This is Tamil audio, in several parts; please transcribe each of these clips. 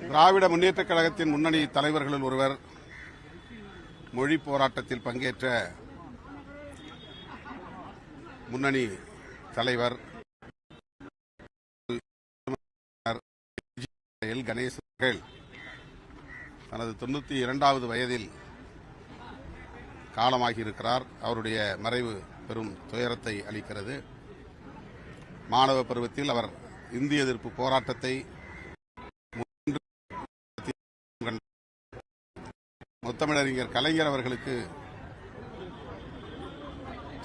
திராவிட முன்னேற்றக் கழகத்தின் முன்னணி தலைவர்களில் ஒருவர் மொழி போராட்டத்தில் பங்கேற்ற முன்னணி தலைவர் எல். கணேசன் அவர்கள். தனது தொண்ணூத்தி இரண்டாவது வயதில் காலமாகியிருக்கிறார். அவருடைய மறைவு பெரும் துயரத்தை அளிக்கிறது. மாணவ பருவத்தில் அவர் இந்திய எதிர்ப்பு போராட்டத்தை முத்தமிழறிஞர் கலைஞர் அவர்களுக்கு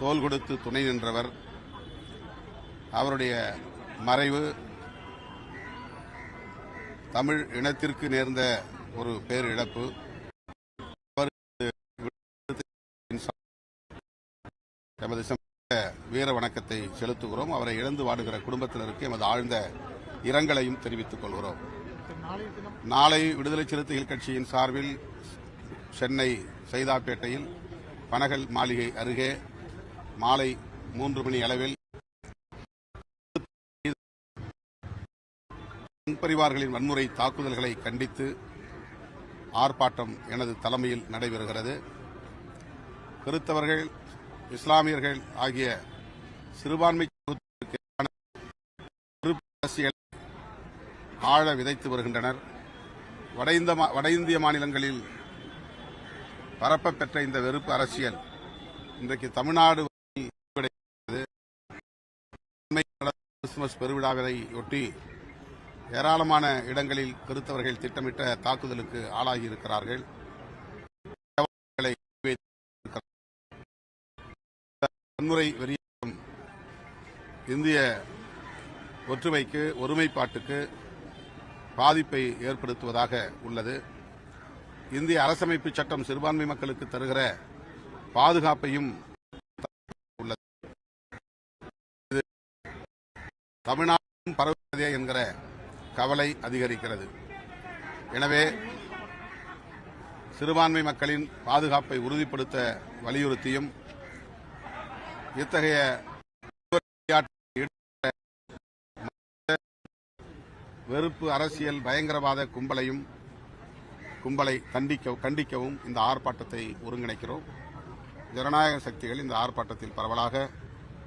தோல் கொடுத்து துணை நின்றவர். அவருடைய மறைவு தமிழ் இனத்திற்கு நேர்ந்த ஒரு பேர் இழப்பு எமது வீர வணக்கத்தை செலுத்துகிறோம். அவரை இழந்து வாடுகிற குடும்பத்தினருக்கு எமது ஆழ்ந்த இரங்கலையும் தெரிவித்துக் கொள்கிறோம். நாளை விடுதலை சிறுத்தைகள் கட்சியின் சார்பில் சென்னை சைதாப்பேட்டையில் பனகல் மாளிகை அருகே மாலை மூன்று மணி அளவில் பரிவார்களின் வன்முறை தாக்குதல்களை கண்டித்து ஆர்ப்பாட்டம் எனது தலைமையில் நடைபெறுகிறது. கிறித்தவர்கள் இஸ்லாமியர்கள் ஆகிய சிறுபான்மை சமூகத்திற்கு ஆழ விதைத்து வருகின்றனர். வட இந்த மா- வட இந்திய மாநிலங்களில் பரப்ப பெற்ற இந்த வெறுப்பு அரசியல் இன்றைக்கு தமிழ்நாடு கிறிஸ்துமஸ் பெருவிழாவை ஒட்டி ஏராளமான இடங்களில் கிறித்தவர்கள் திட்டமிட்ட தாக்குதலுக்கு ஆளாகியிருக்கிறார்கள். வன்முறை வெறியும் இந்திய ஒற்றுமைக்கு ஒருமைப்பாட்டுக்கு பாதிப்பை ஏற்படுத்துவதாக உள்ளது. இந்திய அரசமைப்பு சட்டம் சிறுபான்மை மக்களுக்கு தருகிற பாதுகாப்பையும் உள்ளது. இது தமிழ்நாடும் பரவுகிறதே என்கிற கவலை அதிகரிக்கிறது. எனவே சிறுபான்மை மக்களின் பாதுகாப்பை உறுதிப்படுத்த வலியுறுத்தியும் இத்தகைய வெறுப்பு அரசியல் பயங்கரவாத கும்பலையும் கும்பலை கண்டிக்க கண்டிக்கவும் இந்த ஆர்ப்பாட்டத்தை ஒருங்கிணைக்கிறோம். ஜனநாயக சக்திகள் இந்த ஆர்ப்பாட்டத்தில் பரவலாக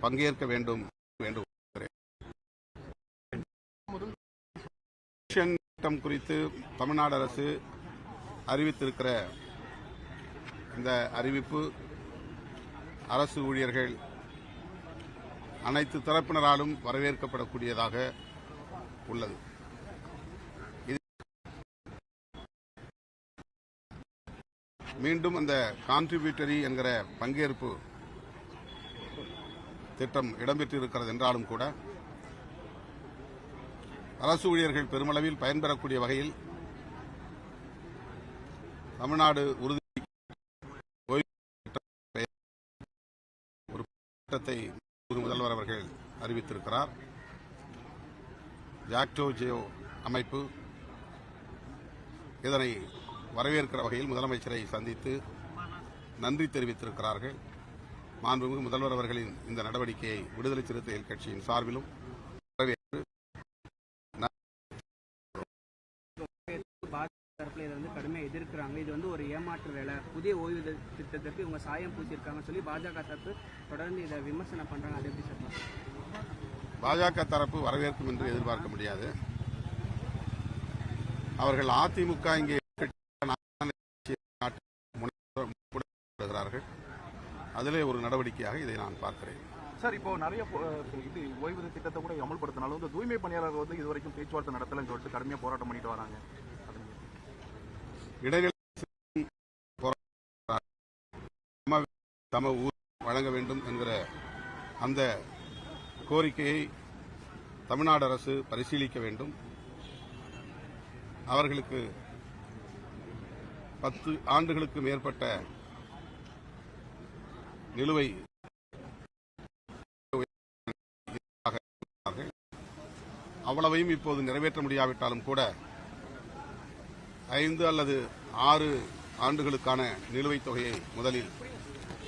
பங்கேற்க வேண்டும் வேண்டும். திட்டம் குறித்து தமிழ்நாடு அரசு அறிவித்திருக்கிற இந்த அறிவிப்பு அரசு ஊழியர்கள் அனைத்து தரப்பினராலும் வரவேற்கப்படக்கூடியதாக உள்ளது. மீண்டும் அந்த கான்ட்ரிபியூட்டரி என்கிற பங்கேற்பு திட்டம் இடம்பெற்றிருக்கிறது என்றாலும் கூட அரசு ஊழியர்கள் பெருமளவில் பயன்பெறக்கூடிய வகையில் தமிழ்நாடு உறுதி ஓய்வு ஒரு திட்டத்தை முதல்வர் அவர்கள் அறிவித்திருக்கிறார். ஜாக்டோ ஜியோ அமைப்பு இதனை வரவேற்கிற வகையில் முதலமைச்சரை சந்தித்து நன்றி தெரிவித்திருக்கிறார்கள். மாண்புமிகு முதல்வர் அவர்களின் இந்த நடவடிக்கையை விடுதலை சிறுத்தைகள் கட்சியின் சார்பிலும் வரவேற்று கடுமையாக எதிர்க்கிறாங்க. இது வந்து ஒரு ஏமாற்று வேலை. புதிய ஓய்வு திட்டத்திற்கு இவங்க சாயம் பூசியிருக்காங்கன்னு சொல்லி பாஜக தரப்பு தொடர்ந்து இதை விமர்சனம் பண்றாங்க. அது எப்படி சார் பார்க்கணும்? பாஜக தரப்பு வரவேற்கும் என்று எதிர்பார்க்க முடியாது. அவர்கள் அதிமுக இங்கே முன்னேறுகிறார்கள் அதிலே ஒரு நடவடிக்கையாக இதை நான் பார்க்கிறேன். சார் இப்போ நிறைய இது ஓய்வூதிய திட்டத்தை கூட அமல்படுத்தினாலும் இந்த தூய்மை பணியாளர்கள் வந்து இது வரைக்கும் பேச்சுவார்த்தை நடத்தலன்னு சொல்லிட்டு கடுமையாக போராட்டம் பண்ணிட்டு வராங்க. இடைநிலை சம ஊர் வழங்க வேண்டும் என்கிற அந்த கோரிக்கையை தமிழ்நாடு அரசு பரிசீலிக்க வேண்டும். அவர்களுக்கு பத்து ஆண்டுகளுக்கு மேற்பட்ட நிலுவை அவ்வளவையும் இப்போது நிறைவேற்ற முடியாவிட்டாலும் கூட ஐந்து அல்லது ஆறு ஆண்டுகளுக்கான நிலுவைத் தொகையை முதலில்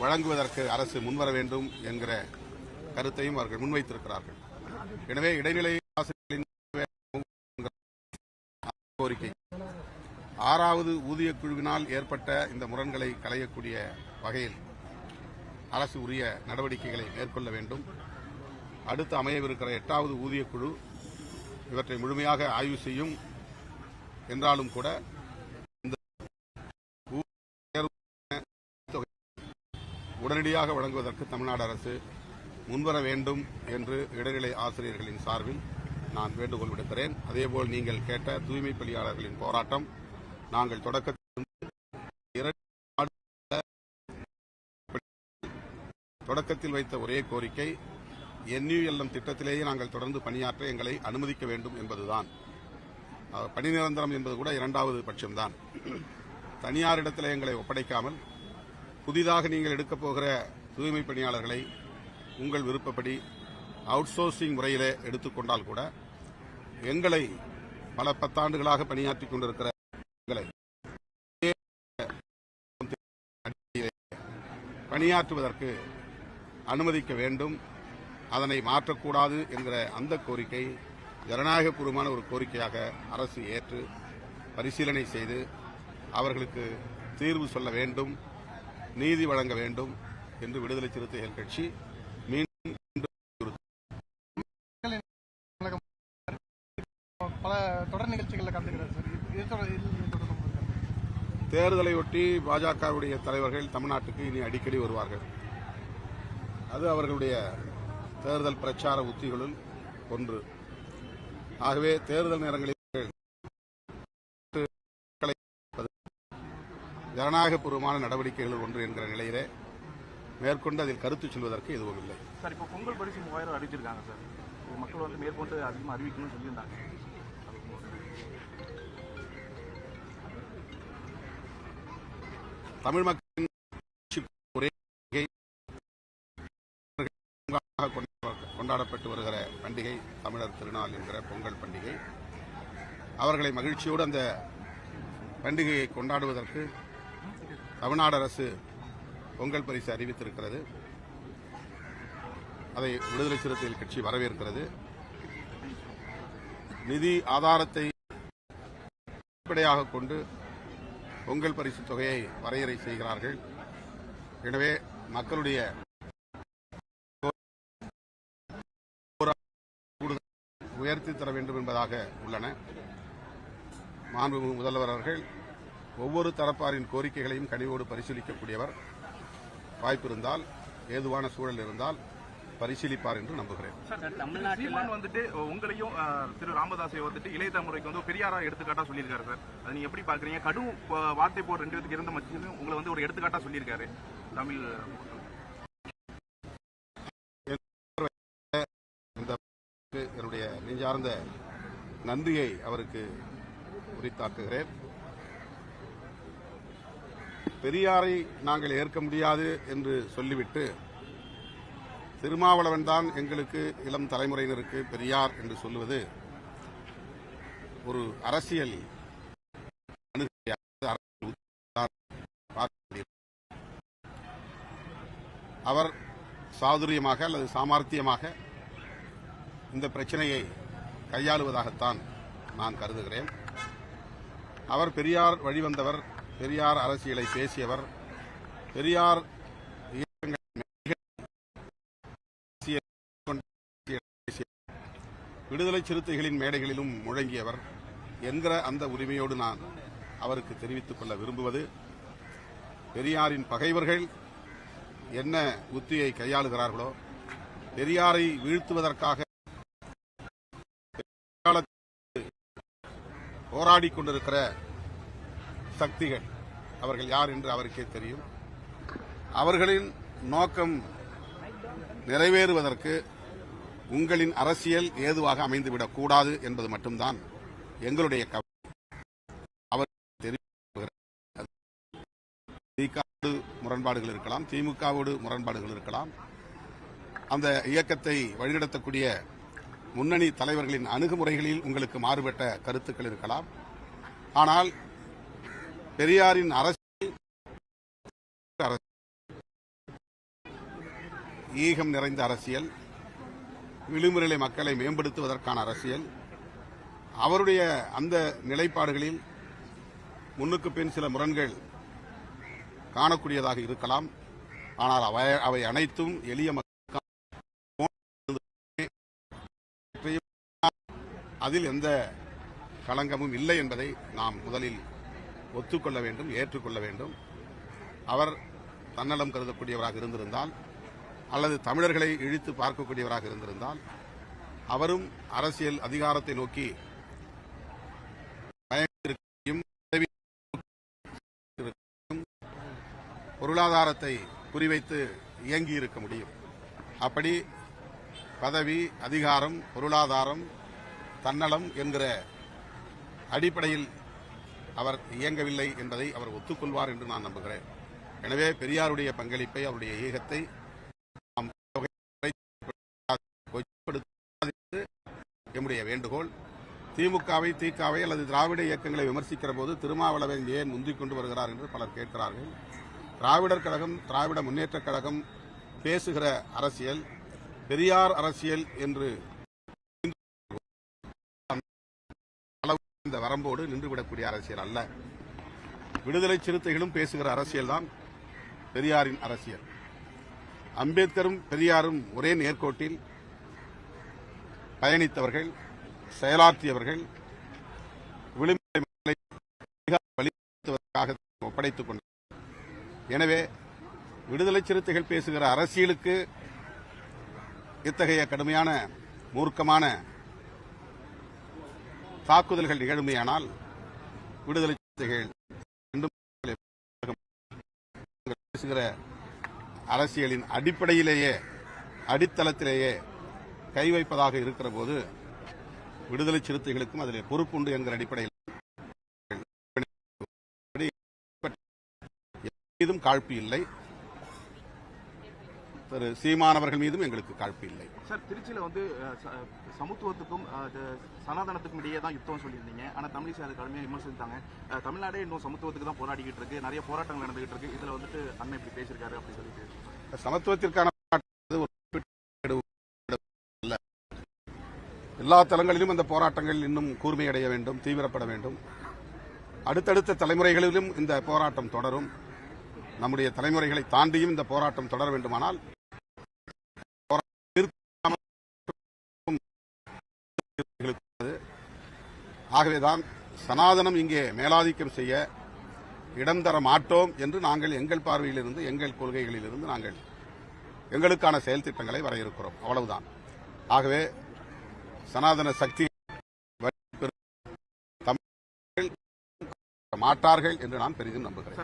வழங்குவதற்கு அரசு முன்வர வேண்டும் என்கிற கருத்தையும் அவர்கள் முன்வைத்திருக்கிறார்கள். எனவே இடைநிலை ஆசிரியர்களின் கோரிக்கை. ஆறாவது ஊதிய குழுவினால் ஏற்பட்ட இந்த முரண்களை களையக்கூடிய வகையில் அரசு உரிய நடவடிக்கைகளை மேற்கொள்ள வேண்டும். அடுத்து அமையவிருக்கிற எட்டாவது ஊதிய குழு இவற்றை முழுமையாக ஆய்வு செய்யும். என்றாலும் கூட இந்த தொகை உடனடியாக வழங்குவதற்கு தமிழ்நாடு அரசு முன்வர வேண்டும் என்று இடைநிலை ஆசிரியர்களின் சார்பில் நான் வேண்டுகோள் விடுக்கிறேன். அதேபோல் நீங்கள் கேட்ட தூய்மை பணியாளர்களின் போராட்டம் நாங்கள் தொடக்க தொடக்கத்தில் வைத்த ஒரே கோரிக்கை என்யூஎல்எம் திட்டத்திலேயே நாங்கள் தொடர்ந்து பணியாற்ற எங்களை அனுமதிக்க வேண்டும் என்பதுதான். பணி நிரந்தரம் என்பது கூட இரண்டாவது பட்சம்தான். தனியாரிடத்தில் எங்களை ஒப்படைக்காமல் புதிதாக நீங்கள் எடுக்கப் போகிற தூய்மை பணியாளர்களை உங்கள் விருப்பப்படி அவுட் சோர்சிங் முறையிலே எடுத்துக்கொண்டால் கூட எங்களை பல பத்தாண்டுகளாக பணியாற்றிக் கொண்டிருக்கிற எங்களை பணியாற்றுவதற்கு அனுமதிக்க வேண்டும். அதனை மாற்றக்கூடாது என்கிற அந்த கோரிக்கை ஜனநாயகபூர்வமான ஒரு கோரிக்கையாக அரசு ஏற்று பரிசீலனை செய்து அவர்களுக்கு தீர்வு சொல்ல வேண்டும் நீதி வழங்க வேண்டும் என்று விடுதலை சிறுத்தைகள் கட்சி மீண்டும் பல தொடர் நிகழ்ச்சிகளில் கலந்துக்கிறார் சார். இது- இது தொடர் இது இது தொடர்பு உங்களுக்கு கருத்து. தேர்தலை ஒட்டி பாஜகவுடைய தலைவர்கள் தமிழ்நாட்டுக்கு இனி அடிக்கடி வருவார்கள். அது அவர்களுடைய தேர்தல் பிரச்சார உத்திகளுள் ஒன்று. ஆகவே தேர்தல் நேரங்களில் ஜனநாயகபூர்வமான நடவடிக்கைகள் ஒன்று என்கிற நிலையிலே மேற்கொண்டு அதில் கருத்து சொல்வதற்கு எதுவும் இல்லை சார் இப்போ பொங்கல் பரிசு மூவாயிரம் அறிவிச்சிருக்காங்க சார். மக்கள் வந்து மேற்கொண்டு அதிகமாக அறிவிக்கணும்னு சொல்லியிருந்தாங்க. தமிழ் மக்களின் ஒரே பண்டிகை கொண்டாட- கொண்டாடப்பட்டு வருகிற பண்டிகை தமிழர் திருநாள் என்கிற பொங்கல் பண்டிகை. அவர்களை மகிழ்ச்சியோடு அந்த பண்டிகையை கொண்டாடுவதற்கு தமிழ்நாடு அரசு பொங்கல் பரிசு அறிவித்திருக்கிறது. அதை விடுதலை சிறுத்தைகள் கட்சி வரவேற்கிறது. நிதி ஆதாரத்தை அடிப்படையாக கொண்டு பொங்கல் பரிசு தொகையை வரையறை செய்கிறார்கள். எனவே மக்களுடைய உயர்த்தி தர வேண்டும் என்பதாக உள்ளன. மாண்புமிகு முதல்வர் அவர்கள் ஒவ்வொரு தரப்பாரின் கோரிக்கைகளையும் கனிவோடு பரிசீலிக்கக்கூடியவர். வாய்ப்பு இருந்தால் ஏதுவான சூழல் இருந்தால் பரிசீலிப்பார் என்று நம்புகிறேன். சார் தமிழ்நாட்டில் சீமான் வந்துட்டு உங்களையும் திரு ராமதாஸை வந்துட்டு இளைய தலைமுறைக்கு வந்து பெரியாரா எடுத்துக்காட்டா சொல்லியிருக்காரு சார். அது நீங்க எப்படி பாக்குறீங்க கடும் வார்த்தை போர் ரெண்டு பேருக்கு இருந்த மத்தியிலும் உங்களை வந்து ஒரு எடுத்துக்காட்டா சொல்லியிருக்காரு. தமிழ் சார்ந்த நன்றியை அவருக்கு உரித்தாக்குகிறேன். பெரியாரை நாங்கள் ஏற்க முடியாது என்று சொல்லிவிட்டு திருமாவளவன் தான் எங்களுக்கு இளம் தலைமுறையினருக்கு பெரியார் என்று சொல்லுவது ஒரு அரசியல் அவர் சாதுரியமாக அல்லது சாமர்த்தியமாக இந்த பிரச்சனையை கையாளுவதாகத்தான் நான் கருதுகிறேன். அவர் பெரியார் வழிவந்தவர் பெரியார் அரசியலை பேசியவர் பெரியார் விடுதலை சிறுத்தைகளின் மேடைகளிலும் முழங்கியவர் என்கிற அந்த உரிமையோடு நான் அவருக்கு தெரிவித்துக் கொள்ள விரும்புவது பெரியாரின் பகைவர்கள் என்ன உத்தியை கையாளுகிறார்களோ பெரியாரை வீழ்த்துவதற்காக போராடி கொண்டிருக்கிற சக்திகள். அவர்கள் யார் என்று அவருக்கே தெரியும். அவர்களின் நோக்கம் நிறைவேறுவதற்கு உங்களின் அரசியல் ஏதுவாக அமைந்துவிடக் கூடாது என்பது மட்டும்தான் எங்களுடைய கவலை. அவர் தெரிவிக்கிற முரண்பாடுகள் இருக்கலாம் திமுகவோடு முரண்பாடுகள் இருக்கலாம். அந்த இயக்கத்தை வழிநடத்தக்கூடிய முன்னணி தலைவர்களின் அணுகுமுறைகளில் உங்களுக்கு மாறுபட்ட கருத்துக்கள் இருக்கலாம். ஆனால் பெரியாரின் அரசியல் ஈகம் நிறைந்த அரசியல் விளிம்புநிலை மக்களை மேம்படுத்துவதற்கான அரசியல் அவருடைய அந்த நிலைப்பாடுகளில் முன்னுக்கு பின் சில முரண்கள் காணக்கூடியதாக இருக்கலாம். ஆனால் அவை அவை அனைத்தும் எளிய அதில் எந்த களங்கமும் இல்லை என்பதை நாம் முதலில் ஒத்துக்கொள்ள வேண்டும் ஏற்றுக்கொள்ள வேண்டும். அவர் தன்னலம் கருதக்கூடியவராக இருந்திருந்தால் அல்லது தமிழர்களை இழித்து பார்க்கக்கூடியவராக இருந்திருந்தால் அவரும் அரசியல் அதிகாரத்தை நோக்கி பொருளாதாரத்தை குறிவைத்து இயங்கி இருக்க முடியும். அப்படி பதவி அதிகாரம் பொருளாதாரம் தன்னலம் என்கிற அடிப்படையில் அவர் இயங்கவில்லை என்பதை அவர் ஒத்துக்கொள்வார் என்று நான் நம்புகிறேன். எனவே பெரியாருடைய பங்களிப்பை அவருடைய ஈகத்தை நாம் எம்முடைய வேண்டுகோள். திமுகவை திகாவை அல்லது திராவிட இயக்கங்களை விமர்சிக்கிற போது திருமாவளவன் ஏன் முந்திக் கொண்டு வருகிறார் என்று பலர் கேட்கிறார்கள். திராவிடர் கழகம் திராவிட முன்னேற்றக் கழகம் பேசுகிற அரசியல் பெரியார் அரசியல் என்று வரம்போடு நின்றுவிடக்கூடிய அரசியல் அல்ல. விடுதலை சிறுத்தைகளும் பேசுகிற அரசியல்தான் பெரியாரின் அரசியல். அம்பேத்கரும் பெரியாரும் ஒரே நேர்கோட்டில் பயணித்தவர்கள் செயலாற்றியவர்கள் விளிம்பு மக்களை ஒப்படைத்துக் கொண்டார் எனவே விடுதலை சிறுத்தைகள் பேசுகிற அரசியலுக்கு இத்தகைய கடுமையான மூர்க்கமான தாக்குதல்கள் நிகழுமையானால் விடுதலை சிறுத்தைகள் பேசுகிற அரசியலின் அடிப்படையிலேயே அடித்தளத்திலேயே கை வைப்பதாக இருக்கிற போது விடுதலை சிறுத்தைகளுக்கும் அதிலே பொறுப்புண்டு என்கிற அடிப்படையில் மீதும் காழ்ப்பு இல்லை. திரு சீமானவர்கள் மீதும் எங்களுக்கு காழ்ப்பு இல்லை. சார் திருச்சியில வந்து சமத்துவத்துக்கும் சனாதனத்துக்கும் இடையே தான் யுத்தம் சொல்லியிருந்தீங்க. ஆனா தமிழிசை அது கடுமையாக விமர்சித்தாங்க தமிழ்நாடே இன்னும் சமத்துவத்துக்கு தான் போராடிக்கிட்டு இருக்கு. நிறைய போராட்டங்கள் நடந்துகிட்டு இருக்கு. இதுல வந்துட்டு அண்ணன் இப்படி பேசியிருக்காரு அப்படி சொல்லிட்டு. சமத்துவத்திற்கான. எல்லா தளங்களிலும் அந்த போராட்டங்கள் இன்னும் கூர்மையடைய வேண்டும் தீவிரப்பட வேண்டும். அடுத்தடுத்த தலைமுறைகளிலும் இந்த போராட்டம் தொடரும். நம்முடைய தலைமுறைகளை தாண்டியும் இந்த போராட்டம் தொடர வேண்டுமானால் ஆகவேதான் சனாதனம் இங்கே மேலாதிக்கம் செய்ய இடம் தர மாட்டோம் என்று நாங்கள் எங்கள் பார்வையிலிருந்து எங்கள் கொள்கைகளிலிருந்து நாங்கள் எங்களுக்கான செயல் திட்டங்களை வரையிருக்கிறோம் அவ்வளவுதான். ஆகவே சனாதன சக்தி மாட்டார்கள் என்று நான் பெரிதும் நம்புகிறேன்.